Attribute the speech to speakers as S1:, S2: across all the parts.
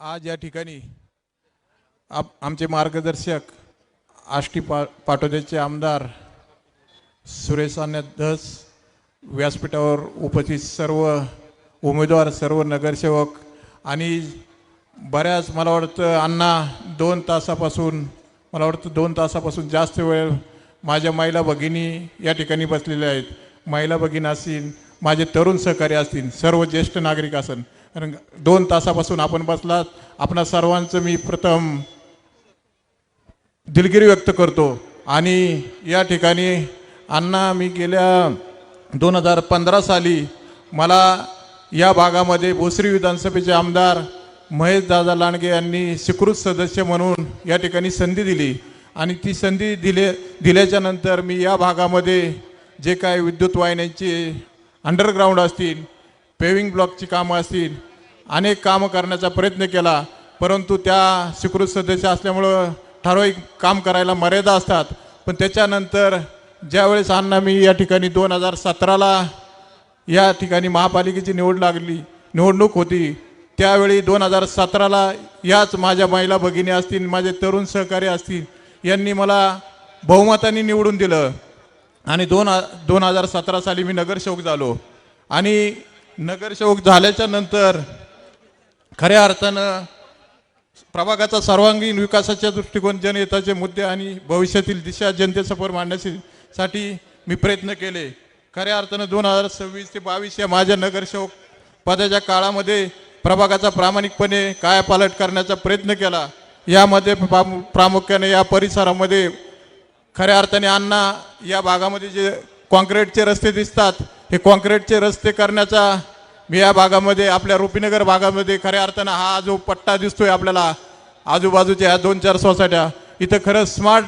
S1: आज या ठिकाणी आप आमचे मार्गदर्शक आष्टी पा पाटोद्याचे आमदार सुरेशान्य धस व्यासपीठावर उपस्थित सर्व उमेदवार सर्व नगरसेवक आणि बऱ्याच मला वाटतं अण्णा दोन तासापासून मला वाटतं दोन तासापासून जास्त वेळ माझ्या महिला भगिनी या ठिकाणी बसलेल्या आहेत. महिला भगिनी असतील माझे तरुण सहकारी असतील सर्व ज्येष्ठ नागरिक असेल कारण दोन तासापासून आपण बसलात. आपणा सर्वांचं मी प्रथम दिलगिरी व्यक्त करतो. आणि या ठिकाणी अण्णा मी गेल्या दोन हजार पंधरा साली मला या भागामध्ये भोसरी विधानसभेचे आमदार महेश दादा लांडगे यांनी स्वीकृत सदस्य म्हणून या ठिकाणी संधी दिली. आणि ती संधी दिले दिल्याच्या नंतर मी या भागामध्ये जे काय विद्युत वाहिन्यांचे अंडरग्राऊंड असतील पेविंग ब्लॉकची कामं असतील अनेक कामं करण्याचा प्रयत्न केला परंतु त्या स्वीकृत सदस्य असल्यामुळं ठराविक काम करायला मर्यादा असतात. पण त्याच्यानंतर ज्यावेळेस अण्णा मी या ठिकाणी दोन हजार सतराला या ठिकाणी महापालिकेची निवड लागली निवडणूक होती त्यावेळी दोन हजार सतराला याच माझ्या महिला भगिनी असतील माझे तरुण सहकारी असतील यांनी मला बहुमताने निवडून दिलं. आणि दोन दोन हजार सतरा साली मी नगरसेवक झालो. आणि नगरसेवक झाल्याच्यानंतर खऱ्या अर्थानं प्रभागाचा सर्वांगीण विकासाच्या दृष्टिकोन जनहिताचे मुद्दे आणि भविष्यातील दिशा जनतेसमोर मांडण्यासाठी मी प्रयत्न केले. खऱ्या अर्थानं दोन हजार सव्वीस ते बावीस या माझ्या नगरसेवक पदाच्या काळामध्ये प्रभागाचा प्रामाणिकपणे कायापालट करण्याचा प्रयत्न केला. यामध्ये प्रामु- प्रामुख्याने या परिसरामध्ये खऱ्या अर्थाने अण्णा या भागामध्ये जे कॉन्क्रीटचे रस्ते दिसतात हे कॉन्क्रीटचे रस्ते करण्याचा मी या भागामध्ये आपल्या रुपीनगर भागामध्ये खऱ्या अर्थानं हा जो पट्टा दिसतोय आपल्याला आजूबाजूच्या ह्या दोन चार सोसायट्या इथं खरं स्मार्ट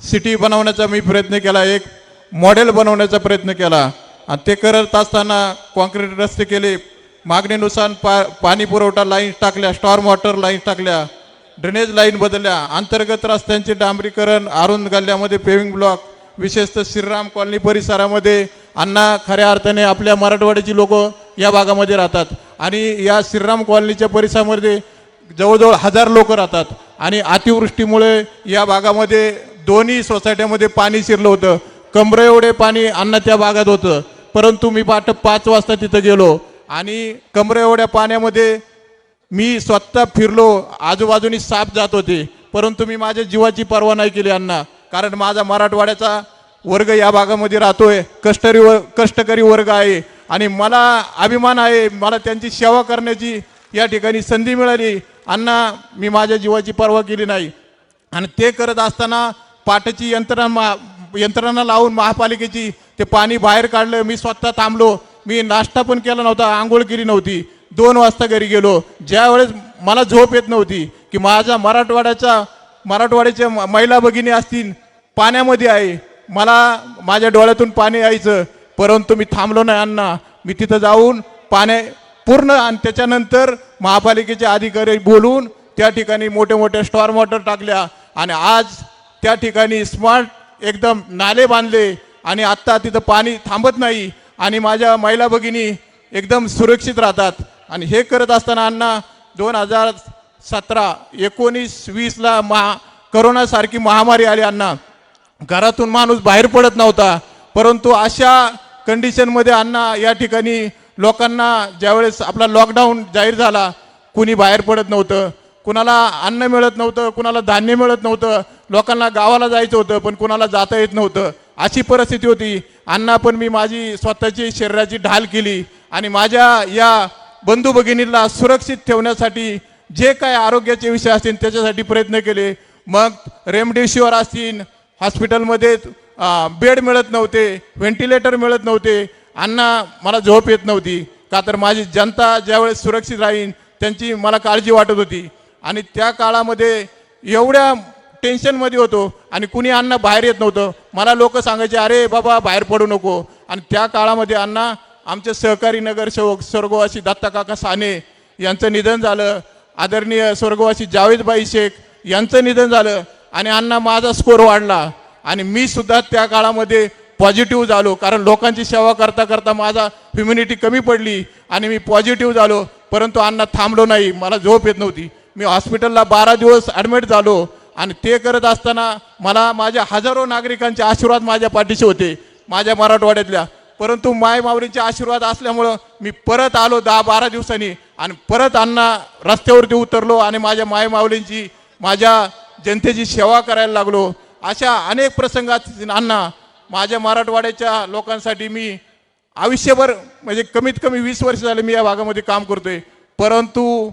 S1: सिटी बनवण्याचा मी प्रयत्न केला एक मॉडेल बनवण्याचा प्रयत्न केला. आणि ते करत असताना कॉन्क्रीट रस्ते केले मागणीनुसार पा पाणी पुरवठा लाईन्स टाकल्या स्टॉर्म वॉटर लाईन्स टाकल्या ड्रेनेज लाईन बदलल्या अंतर्गत रस्त्यांचे डांबरीकरण आरुंद गल्ल्यामध्ये पेविंग ब्लॉक विशेषतः श्रीराम कॉलनी परिसरामध्ये अण्णा खऱ्या अर्थाने आपल्या मराठवाड्याची लोकं या भागामध्ये राहतात. आणि या श्रीराम कॉलनीच्या परिसरामध्ये जवळजवळ हजार लोक राहतात. आणि अतिवृष्टीमुळे या भागामध्ये दोन्ही सोसायट्यामध्ये पाणी शिरलं होतं. कमरे एवढे पाणी अन्न त्या भागात होतं. परंतु मी पाठ पाच वाजता तिथं गेलो. आणि कमरे एवढ्या पाण्यामध्ये मी स्वतः फिरलो. आजूबाजूनी साप जात होते. परंतु मी माझ्या जीवाची पर्वा नाही केली अण्णा. कारण माझा मराठवाड्याचा वर्ग या भागामध्ये राहतोय. कष्टरी व कष्टकरी वर्ग आहे. आणि मला अभिमान आहे मला त्यांची सेवा करण्याची या ठिकाणी संधी मिळाली. अण्णा मी माझ्या जीवाची पर्वा केली नाही. आणि ते करत असताना पाटाची यंत्रणा मा यंत्रणा लावून महापालिकेची ते पाणी बाहेर काढलं. मी स्वतः थांबलो. मी नाश्ता पण केला नव्हता आंघोळ केली नव्हती. दोन वाजता घरी गेलो. ज्यावेळेस मला झोप येत नव्हती की माझ्या मराठवाड्याच्या मराठवाड्याच्या महिला भगिनी असतील पाण्यामध्ये आहे. मला माझ्या डोळ्यातून पाणी यायचं परंतु मी थांबलो नाही अण्णा. मी तिथं जाऊन पाण्या पूर्ण आणि त्याच्यानंतर महापालिकेचे अधिकारी बोलून त्या ठिकाणी मोठे मोठे स्टॉर्म वॉटर टाकल्या आणि आज त्या ठिकाणी स्मार्ट एकदम नाले बांधले आणि आत्ता तिथं पाणी थांबत नाही आणि माझ्या महिला भगिनी एकदम सुरक्षित राहतात. आणि हे करत असताना अण्णा दोन हजार सतरा एकोणीस वीसला महा करोनासारखी महामारी आली अण्णा. घरातून माणूस बाहेर पडत नव्हता. परंतु अशा कंडिशनमध्ये अण्णा या ठिकाणी लोकांना ज्यावेळेस आपला लॉकडाऊन जाहीर झाला कुणी बाहेर पडत नव्हतं. कुणाला अन्न मिळत नव्हतं कुणाला धान्य मिळत नव्हतं. लोकांना गावाला जायचं होतं पण कुणाला जाता येत नव्हतं. अशी परिस्थिती होती. अण्णा पण मी माझी स्वतःची शरीराची ढाल केली आणि माझ्या या बंधू भगिनीला सुरक्षित ठेवण्यासाठी जे काय आरोग्याचे विषय असतील त्याच्यासाठी प्रयत्न केले. मग रेमडेसिवीर असतील हॉस्पिटलमध्ये बेड मिळत नव्हते व्हेंटिलेटर मिळत नव्हते. अण्णा मला झोप येत नव्हती. का तर माझी जनता ज्यावेळेस सुरक्षित राहीन त्यांची मला काळजी वाटत होती. आणि त्या काळामध्ये एवढ्या टेन्शनमध्ये होतो आणि कुणी अण्णा बाहेर येत नव्हतं. मला लोक सांगायचे अरे बाबा बाहेर पडू नको. आणि त्या काळामध्ये अण्णा आमचे सहकारी नगरसेवक स्वर्गवासी दत्ता काका साने यांचं निधन झालं. आदरणीय स्वर्गवासी जावेदबाई शेख यांचं निधन झालं. आणि अण्णा माझा स्कोर वाढला. आणि मी सुद्धा त्या काळामध्ये पॉझिटिव्ह झालो. कारण लोकांची सेवा करता करता माझा ह्युम्युनिटी कमी पडली आणि मी पॉझिटिव्ह झालो. परंतु अण्णा थांबलो नाही. मला झोप येत नव्हती. मी हॉस्पिटलला बारा दिवस ॲडमिट झालो आणि ते करत असताना मला माझ्या हजारो नागरिकांचे आशीर्वाद माझ्या पाठीशी होते माझ्या मराठवाड्यातल्या. परंतु माय माऊलींचे आशीर्वाद असल्यामुळं मी परत आलो दहा बारा दिवसांनी. आणि परत अण्णा रस्त्यावरती उतरलो आणि माझ्या माय माऊलींची माझ्या जनतेची सेवा करायला लागलो. अशा अनेक प्रसंगात अण्णा माझ्या मराठवाड्याच्या लोकांसाठी मी आयुष्यभर म्हणजे कमीत कमी वीस वर्ष झाले मी या भागामध्ये काम करतोय. परंतु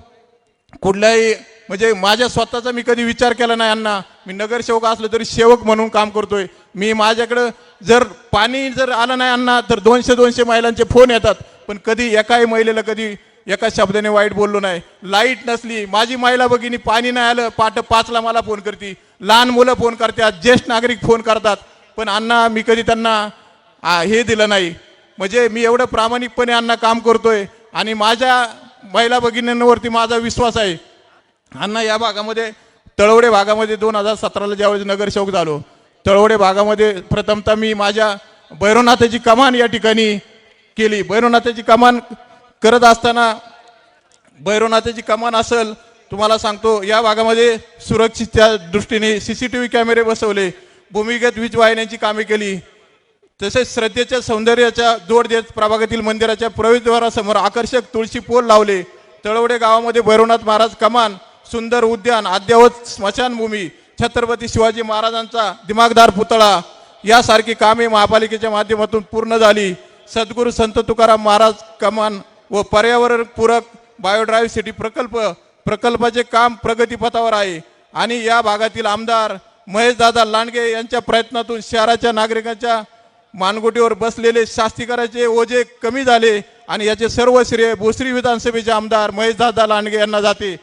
S1: कुठल्याही म्हणजे माझ्या स्वतःचा मी कधी विचार केला नाही अण्णा. मी नगरसेवक असलो तरी सेवक म्हणून काम करतोय. मी माझ्याकडं जर पाणी जर आलं नाही अण्णा तर दोनशे दोनशे महिलांचे फोन येतात. पण कधी एकाही महिलेला कधी एका शब्दाने वाईट बोललो नाही. लाइट नसली माझी महिला भगिनी पाणी नाही आलं पाट पाचला मला फोन करते. लहान मुलं फोन करतात ज्येष्ठ नागरिक फोन करतात. पण अण्णा मी कधी त्यांना हे दिलं नाही. म्हणजे मी एवढं प्रामाणिकपणे अण्णा काम करतोय आणि माझ्या महिला भगिनींवरती माझा विश्वास आहे. अण्णा या भागामध्ये तळवडे भागामध्ये दोन हजार सतराला ज्यावेळेस नगरसेवक झालो तळवडे भागामध्ये प्रथमतः मी माझ्या भैरवनाथाची कमान या ठिकाणी केली. भैरवनाथाची कमान करत असताना भैरवनाथाची कमान असेल तुम्हाला सांगतो या भागामध्ये सुरक्षितच्या दृष्टीने सी सी टी व्ही कॅमेरे बसवले भूमिगत वीज वाहिन्यांची कामे केली तसेच श्रद्धेच्या सौंदर्याच्या जोड देत प्रभागातील मंदिराच्या प्रवेशद्वारासमोर आकर्षक तुळशी पोल लावले. तळवडे गावामध्ये भैरवनाथ महाराज कमान सुंदर उद्यान अद्ययावत स्मशानभूमी छत्रपती शिवाजी महाराजांचा दिमागदार पुतळा यासारखी कामे महापालिकेच्या माध्यमातून पूर्ण झाली. सद्गुरू संत तुकाराम महाराज कमान व पर्यावरणपूरक बायोड्राईव्ह सिटी प्रकल्प प्रकल्पाचे काम प्रगतीपथावर आहे. आणि या भागातील आमदार महेशदादा लांडगे यांच्या प्रयत्नातून शहराच्या नागरिकांच्या मानगुटीवर बसलेले शास्तीकराचे ओझे कमी झाले आणि याचे सर्व श्रेय भोसरी विधानसभेचे आमदार महेशदादा लांडगे यांना जाते.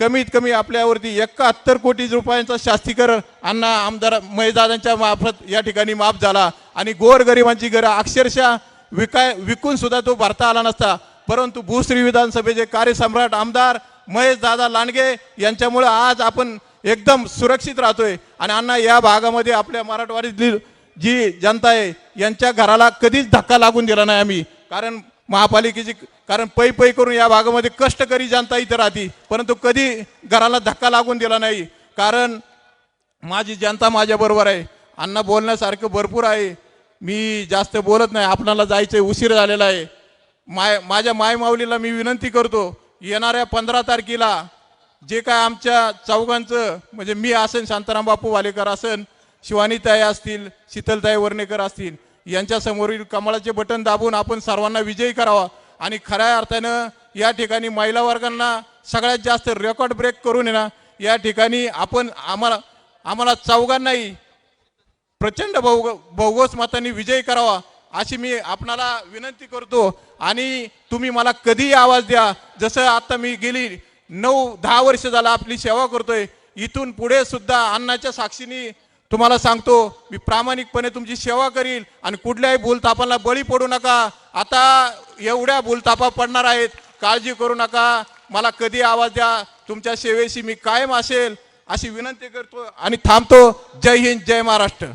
S1: कमीत कमी आपल्यावरती एकाहत्तर कोटी रुपयांचा शास्तीकर अण्णा आमदार महेशदादांच्या मार्फत या ठिकाणी माफ झाला. आणि गोरगरिबांची घरं अक्षरशः विकाय विकून सुद्धा तो भरता आला नसता. परंतु भूश्री विधानसभेचे कार्यसम्राट आमदार महेश दादा लांडगे यांच्यामुळे आज आपण एकदम सुरक्षित राहतोय. आणि अण्णा या भागामध्ये आपल्या मराठवाड्यातली जी जनता आहे यांच्या घराला कधीच धक्का लागून दिला नाही आम्ही. कारण महापालिकेची कारण पै पै करून या भागामध्ये कष्टकरी जनता इथं राहते. परंतु कधी घराला धक्का लागून दिला नाही. कारण माझी जनता माझ्याबरोबर आहे. अण्णा बोलण्यासारखं भरपूर आहे. मी जास्त बोलत नाही. आपणाला जायचं उशीर झालेला आहे. माय माझ्या मायमाऊलीला मी विनंती करतो येणाऱ्या पंधरा तारखेला जे काय आमच्या चौघांचं म्हणजे मी असेन शांताराम बापू वालेकर असेन शिवानीताई असतील शीतलताई वर्णेकर असतील यांच्यासमोरील कमळाचे बटन दाबून आपण सर्वांना विजयी करावा. आणि खऱ्या अर्थानं या ठिकाणी महिला वर्गांना सगळ्यात जास्त रेकॉर्ड ब्रेक करून आहे ना या ठिकाणी आपण आम्हाला आम्हाला चौघांनाही प्रचंड बहु भौगोस मतांनी विजयी करावा. अशी मी आपणाला विनंती करतो आणि तुम्ही मला कधीही आवाज द्या. जसं आता मी गेली नऊ दहा वर्ष झाला आपली सेवा करतोय. इथून पुढे सुद्धा अण्णाच्या साक्षीने तुम्हाला सांगतो मी प्रामाणिकपणे तुमची सेवा करील आणि कुठल्याही भूलतापाला बळी पडू नका. आता एवढ्या भूलतापा पडणार आहेत. काळजी करू नका. मला कधी आवाज द्या. तुमच्या सेवेशी मी कायम असेल अशी विनंती करतो आणि थांबतो. जय हिंद जय महाराष्ट्र.